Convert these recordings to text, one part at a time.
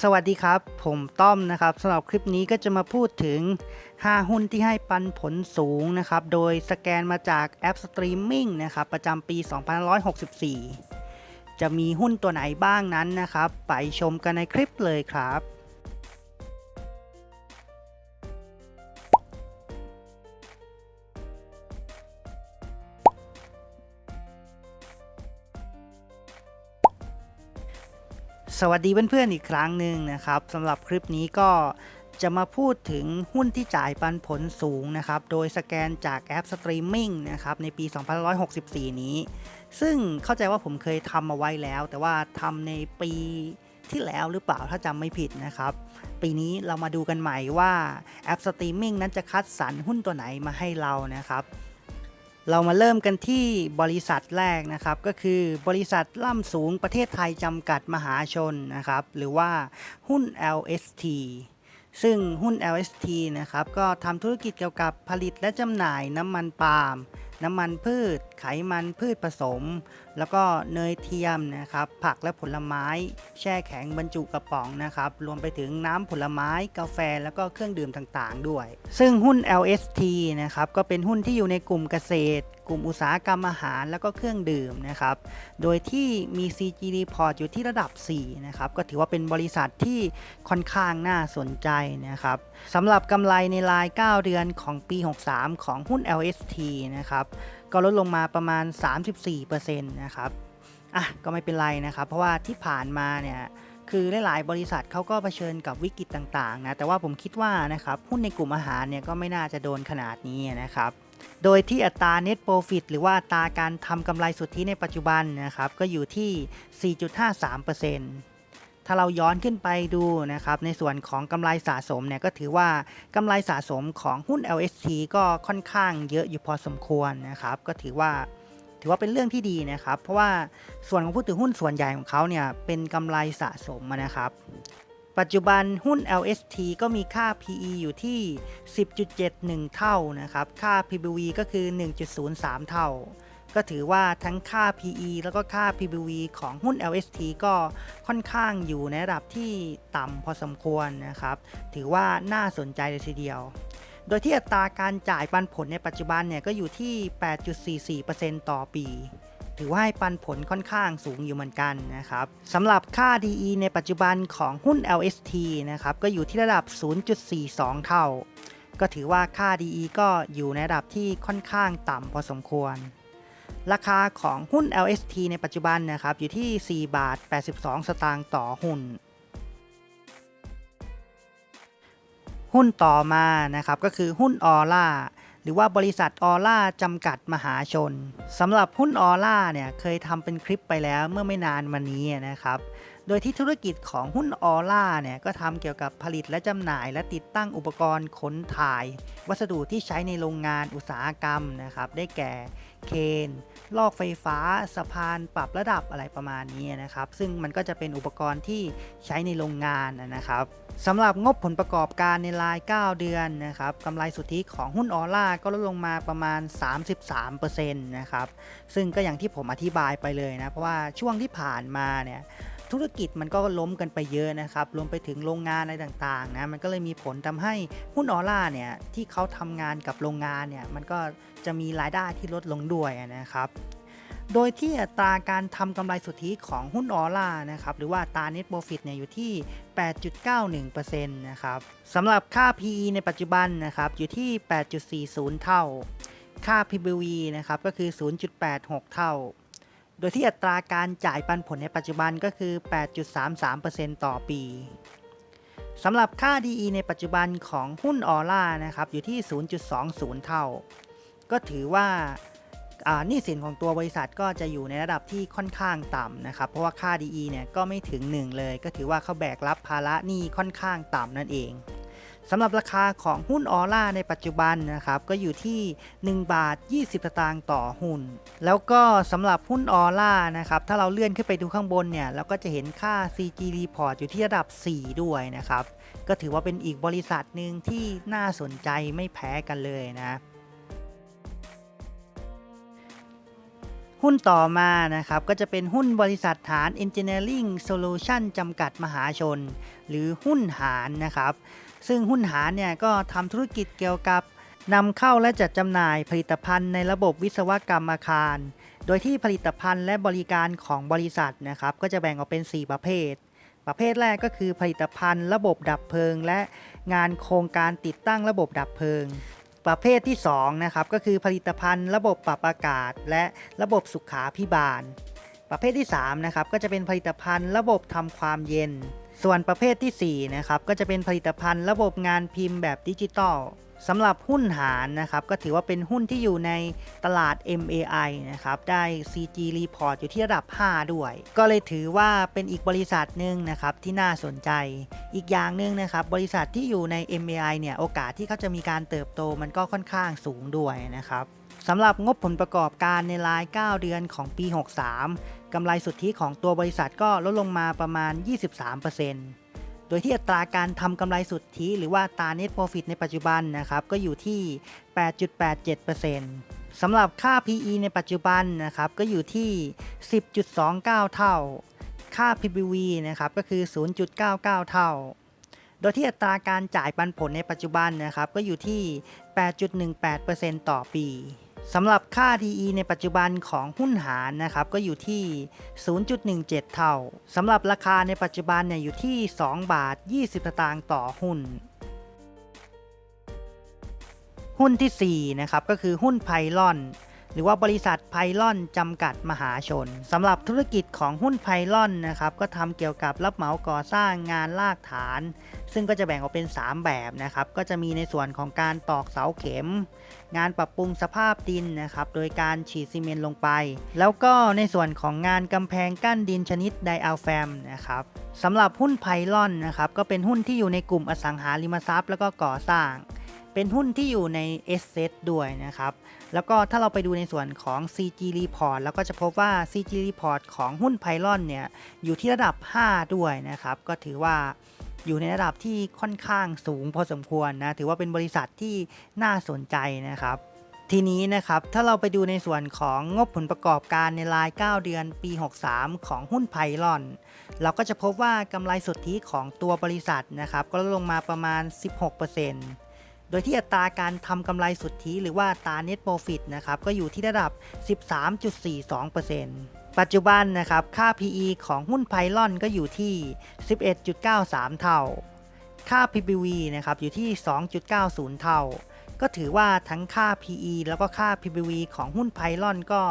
สวัสดีครับ ผมต้อมนะครับสำหรับคลิปนี้ก็จะมาพูดถึง 5 หุ้นที่ให้ปันผลสูงนะครับ โดยสแกนมาจากแอปสตรีมมิ่งนะครับ ประจำปี 2564 จะมีหุ้นตัวไหนบ้างนั้นนะครับ ไปชมกันในคลิปเลยครับ สวัสดีเพื่อนๆอีกครั้งหนึ่งนะครับสำหรับคลิปนี้ก็จะมาพูดถึงหุ้นที่จ่ายปันผลสูงนะครับ โดยสแกนจากแอปสตรีมมิ่งนะครับในปี 2564 นี้ ซึ่งเข้าใจว่าผมเคยทำมาไว้แล้ว แต่ว่าทำในปีที่แล้วหรือเปล่าถ้าจำไม่ผิดนะครับ ปีนี้เรามาดูกันใหม่ว่าแอปสตรีมมิ่งนั้นจะคัดสรรหุ้นตัวไหนมาให้เรานะครับ เรามาเริ่มกันที่บริษัทแรกนะครับ ก็คือบริษัทล่ำสูงประเทศไทยจำกัดมหาชนนะครับ หรือว่าหุ้น LST ซึ่งหุ้น LST นะครับก็ทำธุรกิจเกี่ยวกับผลิตและจำหน่ายน้ำมันปาล์มน้ำมันพืช ไขมันพืชผสม แล้วก็เนยเทียมนะครับ ผักและผลไม้ แช่แข็งบรรจุกระป๋องนะครับ รวมไปถึงน้ำผลไม้กาแฟ แล้วก็เครื่องดื่มต่างๆ ด้วย ซึ่งหุ้น LST นะครับ ก็เป็นหุ้นที่อยู่ในกลุ่มเกษตร กลุ่มอุตสาหกรรมอาหาร แล้วก็เครื่องดื่มนะครับ โดยที่มี CG report อยู่ที่ระดับ 4 นะครับ ก็ถือว่าเป็นบริษัทที่ค่อนข้างน่าสนใจนะครับสำหรับกำไรในราย 9 เดือนของปี 63 ของหุ้น LST นะครับ ก็ลดลงมาประมาณ 34%นะครับอะก็ไม่เป็นไรนะครับ เพราะว่าที่ผ่านมาเนี่ยคือหลายๆบริษัทเขาก็เผชิญกับวิกฤตต่างๆนะแต่ว่าผมคิดว่านะครับหุ้นในกลุ่มอาหารเนี่ยก็ไม่น่าจะโดนขนาดนี้นะครับโดยที่อัตรา net profit หรือว่าอัตราการทำกำไรสุทธิในปัจจุบันนะครับก็อยู่ที่ 4.53% ถ้าเราย้อนขึ้นไปดูนะครับในส่วนของกำไรสะสมเนี่ยก็ถือว่ากำไรสะสมของหุ้น LST ก็ค่อนข้างเยอะอยู่พอสมควรนะครับ ก็ถือว่าถือว่าเป็นเรื่องที่ดีนะครับ เพราะว่าส่วนของผู้ถือหุ้นส่วนใหญ่ของเขาเนี่ยเป็นกำไรสะสมนะครับ ปัจจุบันหุ้น LST ก็มีค่า PE อยู่ที่ 10.71 เท่านะครับ ค่า PBV ก็คือ 1.03 เท่า ก็ถือว่าทั้งค่า PE แล้วก็ค่า PBV ของหุ้น LST ก็ค่อนข้างอยู่ในระดับที่ต่ำพอสมควรนะครับ ถือว่าน่าสนใจเลยทีเดียว โดยที่อัตราการจ่ายปันผลในปัจจุบันเนี่ยก็อยู่ที่ 8.44%ต่อปีถือว่าให้ปันผลค่อนข้างสูงอยู่เหมือนกันนะครับสำหรับค่า DE ในปัจจุบันของหุ้น LST นะครับก็อยู่ที่ระดับ 0.42 เท่า ก็ถือว่าค่า DE ก็อยู่ในระดับที่ค่อนข้างต่ำพอสมควร ราคาของหุ้น LST ในปัจจุบันนะครับอยู่ที่ 4 บาท 82 สตางค์ต่อหุ้น หุ้นต่อมานะครับก็คือหุ้นออร่าหรือว่าบริษัทออร่าจำกัดมหาชนสำหรับหุ้นออร่าเนี่ยเคยทำเป็นคลิปไปแล้วเมื่อไม่นานมานี้นะครับ โดยที่ธุรกิจของหุ้นออร่าเนี่ยก็ทำเกี่ยวกับผลิตและจำหน่ายและติดตั้งอุปกรณ์ขนถ่าย วัสดุที่ใช้ในโรงงานอุตสาหกรรมนะครับ ได้แก่ เคนลอกไฟฟ้าสะพานปรับระดับอะไรประมาณนี้นะครับ ซึ่งมันก็จะเป็นอุปกรณ์ที่ใช้ในโรงงานนะครับสำหรับงบผลประกอบการในราย 9 เดือนนะครับกำไรสุทธิของหุ้นออร่าก็ลดลงมาประมาณ 33%นะครับซึ่งก็อย่างที่ผมอธิบายไปเลยนะ เพราะว่าช่วงที่ผ่านมาเนี่ย ธุรกิจมันก็ล้มกันไปเยอะนะครับรวมไปถึงโรงงานอะไรต่างๆนะมันก็เลยมีผลทำให้หุ้นออร่าเนี่ยที่เขาทำงานกับโรงงานเนี่ยมันก็จะมีรายได้ที่ลดลงด้วยนะครับโดยที่อัตราการทำกำไรสุทธิของหุ้นออร่านะครับหรือว่าตรา net profit เนี่ยอยู่ที่ 8.91%นะครับสำหรับค่า PE ในปัจจุบันนะครับอยู่ที่ 8.40 เท่า ค่า PBV นะครับก็คือ 0.86 เท่า โดยที่อัตราการจ่ายปันผลในปัจจุบันก็คือ 8.33%ต่อปีสำหรับค่า DE ในปัจจุบันของหุ้นออร่านะครับอยู่ที่ 0.20 เท่า ก็ถือว่าหนี้สินของตัวบริษัทก็จะอยู่ในระดับที่ค่อนข้างต่ำนะครับ เพราะว่าค่า DE เนี่ยก็ไม่ถึง 1 เลย ก็ถือว่าเขาแบกรับภาระหนี้ค่อนข้างต่ำนั่นเอง สำหรับราคาของหุ้นออร่าในปัจจุบันนะครับก็อยู่ที่ 1 บาท 20สตางค์ต่อหุ้น แล้วก็สำหรับหุ้นออร่านะครับถ้าเราเลื่อนขึ้นไปดูข้างบนเนี่ยเราก็จะเห็นค่า CG report อยู่ที่ระดับ 4 ด้วยนะครับก็ถือว่าเป็นอีกบริษัทหนึ่งที่น่าสนใจไม่แพ้กันเลยนะหุ้นต่อมานะครับก็จะเป็นหุ้นบริษัทฐาน Engineering Solution จำกัดมหาชน หรือหุ้นหารนะครับ ซึ่งหุ้นหารเนี่ยก็ทำธุรกิจเกี่ยวกับนำเข้าและจัดจำหน่ายผลิตภัณฑ์ในระบบวิศวกรรมอาคาร โดยที่ผลิตภัณฑ์และบริการของบริษัทนะครับก็จะแบ่งออกเป็น 4 ประเภท ประเภทแรกก็คือผลิตภัณฑ์ระบบดับเพลิง และงานโครงการติดตั้งระบบดับเพลิง ประเภทที่2นะครับก็คือผลิตภัณฑ์ ระบบปรับอากาศ และระบบสุขาพิบาล ประเภทที่3นะครับก็จะเป็นผลิตภัณฑ์ ระบบทำความเย็น ส่วนประเภทที่ 4 นะครับ ก็จะเป็นผลิตภัณฑ์ระบบงานพิมพ์แบบดิจิตอลสำหรับหุ้นหารนะครับ ก็ถือว่าเป็นหุ้นที่อยู่ในตลาด MAI นะครับ ได้ CG Report อยู่ที่ระดับ 5 ด้วย ก็เลยถือว่าเป็นอีกบริษัทหนึ่งนะครับ ที่น่าสนใจ อีกอย่างหนึ่งนะครับ บริษัทที่อยู่ใน MAI เนี่ย โอกาสที่เขาจะมีการเติบโตมันก็ค่อนข้างสูงด้วยนะครับ สำหรับงบผลประกอบการในราย 9 เดือนของปี 63 กำไรสุทธิของตัวบริษัทก็ลดลงมาประมาณ 23%โดยที่อัตราการทำกำไรสุทธิหรือว่าตา net profit ในปัจจุบันนะครับก็อยู่ที่ 8.87%สำหรับค่า PE ในปัจจุบันนะครับก็อยู่ที่ 10.29 เท่า ค่า PBV นะครับก็คือ 0.99 เท่า โดยที่อัตราการจ่ายปันผลในปัจจุบันนะครับก็อยู่ที่ 8.18%ต่อปีสำหรับค่า DE ในปัจจุบันของหุ้นหารนะครับก็อยู่ที่ 0.17 เท่าสำหรับราคาในปัจจุบันเนี่ยอยู่ที่ 2 บาท 20 สตางค์ต่อหุ้น หุ้นที่ 4 นะครับก็คือหุ้นไพลอน หรือว่าบริษัทไพลอนจำกัดมหาชนสำหรับธุรกิจของหุ้นไพลอนนะครับก็ทำเกี่ยวกับรับเหมาก่อสร้างงานลากฐาน ซึ่งก็จะแบ่งออกเป็น 3 แบบนะครับ ก็จะมีในส่วนของการตอกเสาเข็ม งานปรับปรุงสภาพดินนะครับ โดยการฉีดซีเมนต์ลงไป แล้วก็ในส่วนของงานกำแพงกั้นดินชนิดไดอัลแฟมนะครับสำหรับหุ้นไพลอนนะครับ ก็เป็นหุ้นที่อยู่ในกลุ่มอสังหาริมทรัพย์ แล้วก็ก่อสร้าง เป็นหุ้นที่อยู่ใน s อ t ด้วยนะครับ แล้วก็ถ้าเราไปดูในส่วนของ CG Report แล้วก็จะพบว่า CG Report ของหุ้นไพลอนเนี่ยอยู่ที่ระดับ 5 ด้วยนะครับ ก็ถือว่า อยู่ในระดับที่ค่อนข้างสูงพอสมควรนะถือว่าเป็นบริษัทที่น่าสนใจนะครับทีนี้นะครับ ถ้าเราไปดูในส่วนของงบผลประกอบการในราย 9 เดือนปี 63 ของหุ้นไพลอน เราก็จะพบว่ากำไรสุทธิของตัวบริษัทนะครับ ก็ลดลงมาประมาณ 16% โดยที่อัตราการทำกำไรสุทธิหรือว่าตา net profit นะครับก็อยู่ที่ระดับ 13.42%ปัจจุบันนะครับค่า PE ของหุ้นไพลอนก็อยู่ที่ 11.93 เท่า ค่า PBV นะครับอยู่ที่ 2.90 เท่า ก็ถือว่าทั้งค่า PE แล้วก็ค่า PBV ของหุ้นไพลอนก็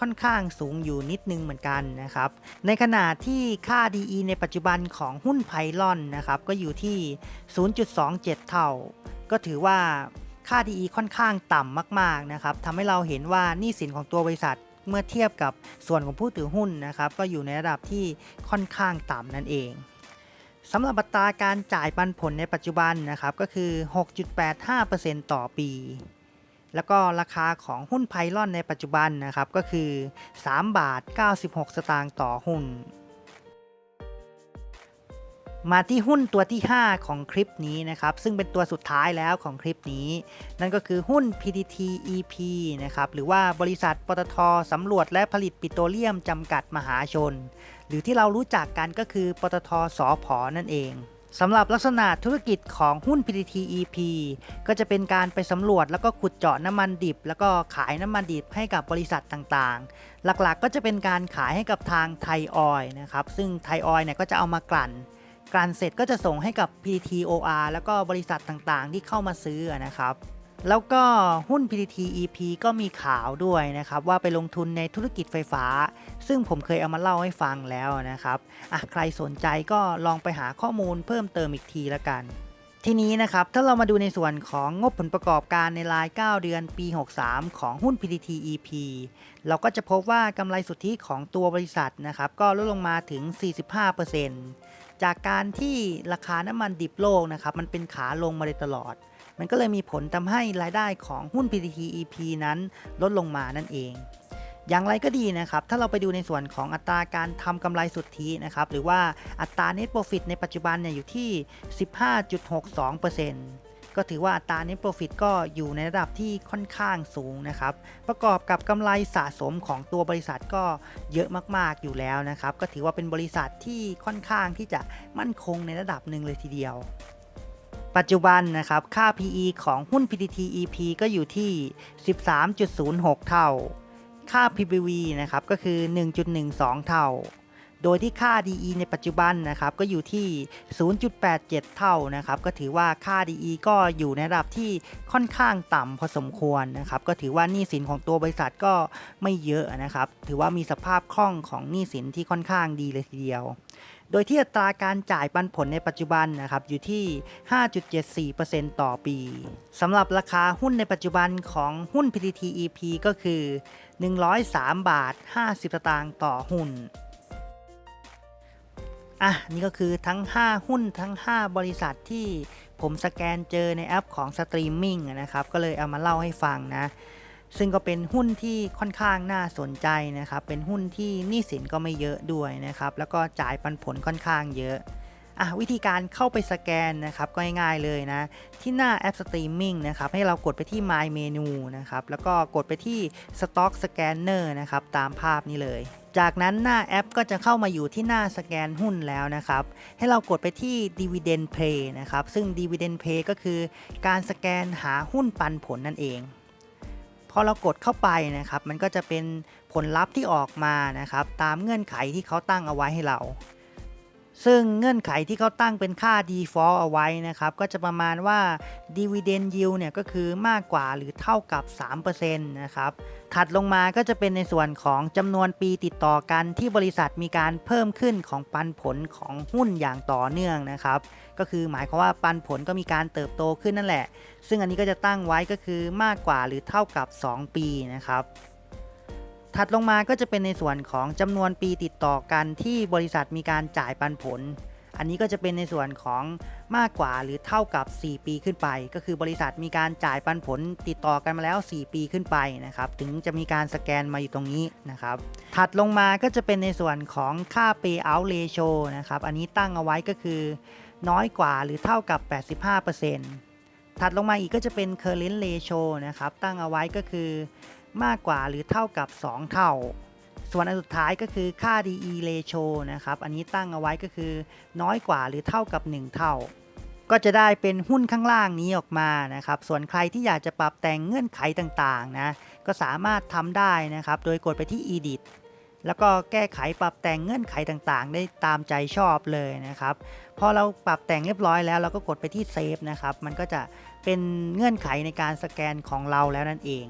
ค่อนข้างสูงอยู่นิดนึงเหมือนกันนะครับ ในขณะที่ค่า DE ในปัจจุบันของหุ้นไพลอนนะครับก็อยู่ที่ 0.27 เท่า ก็ถือว่าค่า DE ค่อนข้างต่ำมากๆนะครับทำให้เราเห็นว่านี้สินของตัวบริษัทเมื่อเทียบกับส่วนของผู้ถือหุ้นนะครับ ก็อยู่ในระดับที่ค่อนข้างต่ำนั่นเอง สำหรับอัตราการจ่ายปันผลในปัจจุบันนะครับก็คือ 6.85%ต่อปี แล้วก็ราคาของหุ้นไพลอนในปัจจุบันนะครับก็คือ 3 บาท 96 สตางค์ต่อหุ้น มาที่หุ้นตัวที่ 5 ของคลิปนี้นะครับ ซึ่งเป็นตัวสุดท้ายแล้วของคลิปนี้ นั่นก็คือหุ้น PTT EP นะครับ หรือว่าบริษัทปตทสำรวจและผลิตปิโตรเลียมจำกัดมหาชน หรือที่เรารู้จักกันก็คือปตทสอพอนั่นเองสำหรับลักษณะธุรกิจของหุ้น PTT EP ก็จะเป็นการไปสำรวจแล้วก็ขุดเจาะน้ำมันดิบ แล้วก็ขายน้ำมันดิบให้กับบริษัทต่างๆ หลักๆก็จะเป็นการขายให้กับทางไทยออยนะครับ ซึ่งไทยออยเนี่ยก็จะเอามากลั่น กลั่นเสร็จก็จะส่งให้กับ PTTOR แล้วก็บริษัทต่างๆ ที่เข้ามาซื้อนะครับ แล้วก็หุ้น PTT EP ก็มีข่าวด้วยนะครับ ว่าไปลงทุนในธุรกิจไฟฟ้า ซึ่งผมเคยเอามาเล่าให้ฟังแล้วนะครับอะใครสนใจก็ลองไปหาข้อมูลเพิ่มเติมอีกทีละกันทีนี้นะครับ ถ้าเรามาดูในส่วนของงบผลประกอบการในราย 9 เดือนปี 63 ของหุ้น PTT EP เราก็จะพบว่ากำไรสุทธิของตัวบริษัทนะครับ ก็ลดลงมาถึง 45% จากการที่ราคาน้ำมันดิบโลกนะครับมันเป็นขาลงมาโดยตลอด มันก็เลยมีผลทำให้รายได้ของหุ้น PTT EP นั้นลดลงมานั่นเอง อย่างไรก็ดีนะครับ ถ้าเราไปดูในส่วนของอัตราการทำกำไรสุทธินะครับ หรือว่าอัตรา net profit ในปัจจุบันเนี่ยอยู่ที่ 15.62% ก็ถือว่าอัตรา net profit ก็อยู่ในระดับที่ค่อนข้างสูงนะครับ ประกอบกับกำไรสะสมของตัวบริษัทก็เยอะมากๆอยู่แล้วนะครับ ก็ถือว่าเป็นบริษัทที่ค่อนข้างที่จะมั่นคงในระดับหนึ่งเลยทีเดียว ปัจจุบันนะครับ ค่า PE ของหุ้น PTT EP ก็อยู่ที่ 13.06 เท่า ค่า PBV นะครับก็คือ 1.12 เท่า โดยที่ค่า DE ในปัจจุบันนะครับก็อยู่ที่ 0.87 เท่านะครับก็ถือว่าค่า DE ก็อยู่ในระดับที่ค่อนข้างต่ำพอสมควรนะครับก็ถือว่าหนี้สินของตัวบริษัทก็ไม่เยอะนะครับถือว่ามีสภาพคล่องของหนี้สินที่ค่อนข้างดีเลยทีเดียวโดยที่อัตราการจ่ายปันผลในปัจจุบันนะครับอยู่ที่ 5.74%ต่อปีสำหรับราคาหุ้นในปัจจุบันของหุ้น PTT EP ก็คือ 103 บาท 50 สตางค์ต่อหุ้น อะนี่ก็คือทั้ง 5 หุ้นทั้ง 5 บริษัทที่ผมสแกนเจอในแอปของสตรีมมิ่งนะครับ ก็เลยเอามาเล่าให้ฟังนะ ซึ่งก็เป็นหุ้นที่ค่อนข้างน่าสนใจนะครับ เป็นหุ้นที่หนี้สินก็ไม่เยอะด้วยนะครับ แล้วก็จ่ายปันผลค่อนข้างเยอะอะวิธีการเข้าไปสแกนนะครับก็ง่ายๆเลยนะ ที่หน้าแอปสตรีมมิ่งนะครับ ให้เรากดไปที่ My Menu นะครับ แล้วก็กดไปที่ Stock Scanner นะครับ ตามภาพนี้เลย จากนั้นหน้าแอปก็จะเข้ามาอยู่ที่หน้าสแกนหุ้นแล้วนะครับ ให้เรากดไปที่ Dividend Pay นะครับ ซึ่ง Dividend Pay ก็คือการสแกนหาหุ้นปันผลนั่นเอง พอเรากดเข้าไปนะครับ มันก็จะเป็นผลลัพธ์ที่ออกมานะครับ ตามเงื่อนไขที่เขาตั้งเอาไว้ให้เรา ซึ่งเงื่อนไขที่เขาตั้งเป็นค่า default เอาไว้นะครับ ก็จะประมาณว่า dividend yield เนี่ยก็คือมากกว่าหรือเท่ากับ 3%นะครับ ถัดลงมาก็จะเป็นในส่วนของจำนวนปีติดต่อกันที่บริษัทมีการเพิ่มขึ้นของปันผลของหุ้นอย่างต่อเนื่องนะครับ ก็คือหมายความว่าปันผลก็มีการเติบโตขึ้นนั่นแหละ ซึ่งอันนี้ก็จะตั้งไว้ก็คือมากกว่าหรือเท่ากับ 2 ปีนะครับ ถัดลงมาก็จะเป็นในส่วนของจำนวนปีติดต่อกันที่บริษัทมีการจ่ายปันผล อันนี้ก็จะเป็นในส่วนของมากกว่าหรือเท่ากับ 4 ปีขึ้นไป ก็คือบริษัทมีการจ่ายปันผลติดต่อกันมาแล้ว 4 ปีขึ้นไปนะครับ ถึงจะมีการสแกนมาอยู่ตรงนี้นะครับ ถัดลงมาก็จะเป็นในส่วนของค่า payout ratio นะครับ อันนี้ตั้งเอาไว้ก็คือ น้อยกว่าหรือเท่ากับ 85%ถัดลงมาอีกก็จะเป็น current ratio นะครับ ตั้งเอาไว้ก็คือ มากกว่าหรือเท่ากับ 2 เท่า ส่วนอันสุดท้ายก็คือค่า DE ratio นะครับ อันนี้ตั้งเอาไว้ก็คือน้อยกว่าหรือเท่ากับ 1 เท่า ก็จะได้เป็นหุ้นข้างล่างนี้ออกมานะครับ ส่วนใครที่อยากจะปรับแต่งเงื่อนไขต่างๆนะ ก็สามารถทำได้นะครับ โดยกดไปที่ edit แล้วก็แก้ไขปรับแต่งเงื่อนไขต่างๆ ได้ตามใจชอบเลยนะครับ พอเราปรับแต่งเรียบร้อยแล้วเราก็กดไปที่ save นะครับ มันก็จะเป็นเงื่อนไขในการสแกนของเราแล้วนั่นเอง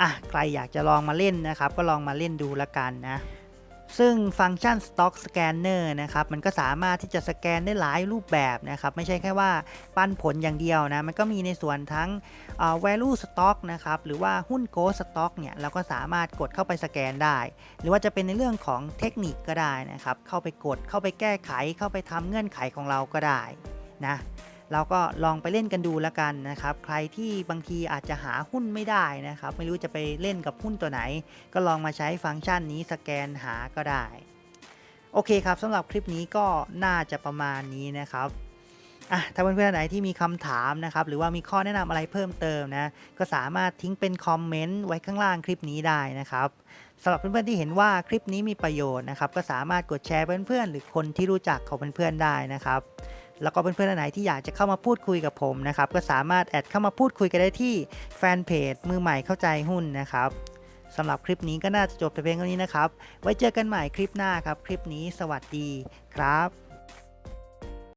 อะใครอยากจะลองมาเล่นนะครับ ก็ลองมาเล่นดูละกันนะซึ่งฟังก์ชัน Stock Scanner นะครับ มันก็สามารถที่จะสแกนได้หลายรูปแบบนะครับ ไม่ใช่แค่ว่าปั้นผลอย่างเดียวนะ มันก็มีในส่วนทั้งเอ่อ value stock นะครับ หรือว่าหุ้น g o stock เนี่ย เราก็สามารถกดเข้าไปสแกนได้ หรือว่าจะเป็นในเรื่องของเทคนิคก็ได้นะครับ เข้าไปกด เข้าไปแก้ไข เข้าไปทำเงื่อนไขของเราก็ได้นะ เราก็ลองไปเล่นกันดูแล้วกันนะครับ ใครที่บางทีอาจจะหาหุ้นไม่ได้นะครับ ไม่รู้จะไปเล่นกับหุ้นตัวไหน ก็ลองมาใช้ฟังก์ชันนี้สแกนหาก็ได้ โอเคครับสำหรับคลิปนี้ก็น่าจะประมาณนี้นะครับอะถ้าเพื่อนๆไหนที่มีคำถามนะครับ หรือว่ามีข้อแนะนำอะไรเพิ่มเติมนะ ก็สามารถทิ้งเป็นคอมเมนต์ไว้ข้างล่างคลิปนี้ได้นะครับสำหรับเพื่อนๆที่เห็นว่าคลิปนี้มีประโยชน์นะครับ ก็สามารถกดแชร์เพื่อนๆหรือคนที่รู้จักของเพื่อนๆได้นะครับ แล้วก็เพื่อนๆท่านไหนที่อยากจะเข้ามาพูดคุยกับผมนะครับก็สามารถแอดเข้ามาพูดคุยกันได้ที่แฟนเพจมือใหม่เข้าใจหุ้นนะครับสำหรับคลิปนี้ก็น่าจะจบแต่เพียงเท่านี้นะครับ ไว้เจอกันใหม่คลิปหน้าครับ คลิปนี้สวัสดีครับ